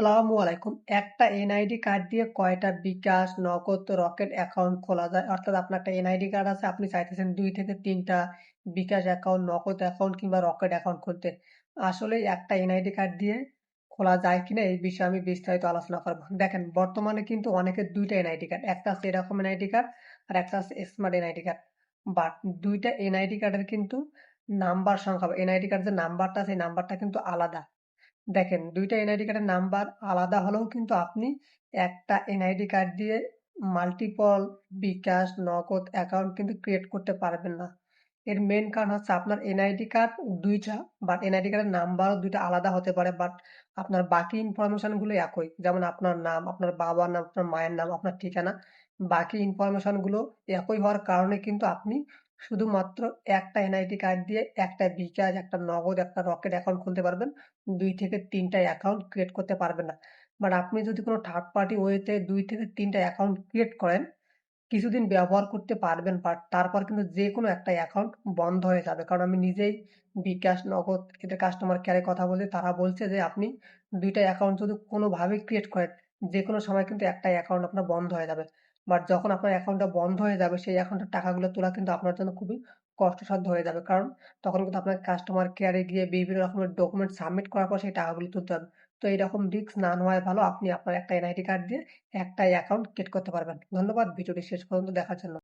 আসসালামু আলাইকুম। একটা এনআইডি কার্ড দিয়ে কয়টা বিকাশ, নগদ, রকেট অ্যাকাউন্ট খোলা যায়? অর্থাৎ আপনার একটা এনআইডি কার্ড আছে, আপনি চাইতেছেন দুই থেকে তিনটা বিকাশ অ্যাকাউন্ট, নগদ অ্যাকাউন্ট কিংবা রকেট অ্যাকাউন্ট খুলতে। আসলে একটা এনআইডি কার্ড দিয়ে খোলা যায় কিনা, এই বিষয়ে আমি বিস্তারিত আলোচনা করব। দেখেন, বর্তমানে কিন্তু অনেকের দুইটা এনআইডি কার্ড, একটা আছে এরকম এনআইডি কার্ড আর একটা আছে স্মার্ট এনআইডি কার্ড। বাট দুইটা এনআইডি কার্ডের কিন্তু নাম্বার সংখ্যা, এনআইডি কার্ড যে নাম্বারটা এই নাম্বারটা কিন্তু আলাদা। দেখেন, দুইটা এনআইডি কার্ডের নাম্বার আলাদা হলেও কিন্তু আপনি একটা এনআইডি কার্ড দিয়ে মাল্টিপল বিকাশ, নগদ অ্যাকাউন্ট কিন্তু ক্রিয়েট করতে পারবেন না। এর মেন কারণ হচ্ছে আপনার এনআইডি কার্ড দুইটা বাট এনআইডি কার্ডের নাম্বারও দুইটা আলাদা হতে পারে বাট আপনার বাকি ইনফরমেশনগুলো একই। যেমন আপনার নাম, আপনার বাবার নাম, আপনার মায়ের নাম, আপনার ঠিকানা, বাকি ইনফরমেশনগুলো একই হওয়ার কারণে কিন্তু আপনি শুধুমাত্র একটা এনআইডি কার্ড দিয়ে একটা বিকাশ একটা নগদ, একটা রকেট অ্যাকাউন্ট খুলতে পারবেন। দুই থেকে তিনটা অ্যাকাউন্ট ক্রিয়েট করতে পারবেন না। বাট আপনি যদি কোনো থার্ড পার্টি ওয়েতে দুই থেকে তিনটা অ্যাকাউন্ট ক্রিয়েট করেন, কিছুদিন ব্যবহার করতে পারবেন বাট তারপর কিন্তু যে কোনো একটা অ্যাকাউন্ট বন্ধ হয়ে যাবে। কারণ আমি নিজেই বিকাশ, নগদ, এদের কাস্টমার কেয়ারে কথা বলছি তারা বলছে যে আপনি দুইটা অ্যাকাউন্ট যদি কোনোভাবে ক্রিয়েট করেন যে কোনো সময় কিন্তু একটা অ্যাকাউন্ট আপনার বন্ধ হয়ে যাবে। বাট যখন আপনার অ্যাকাউন্টটা বন্ধ হয়ে যাবে, সেই অ্যাকাউন্টের টাকাগুলো তোলা কিন্তু আপনার জন্য খুবই কষ্টসাধ্য হয়ে যাবে। কারণ তখন কিন্তু আপনার কাস্টমার কেয়ারে গিয়ে বিভিন্ন রকমের ডকুমেন্ট সাবমিট করার পর সেই টাকাগুলো তুলতে হবে। তো এইরকম রিস্ক না নেওয়াই ভালো। আপনি আপনার একটা এনআইডি কার্ড দিয়ে একটা অ্যাকাউন্ট ক্রিয়েট করতে পারবেন। ধন্যবাদ। ভিডিওটি শেষ পর্যন্ত দেখার জন্য।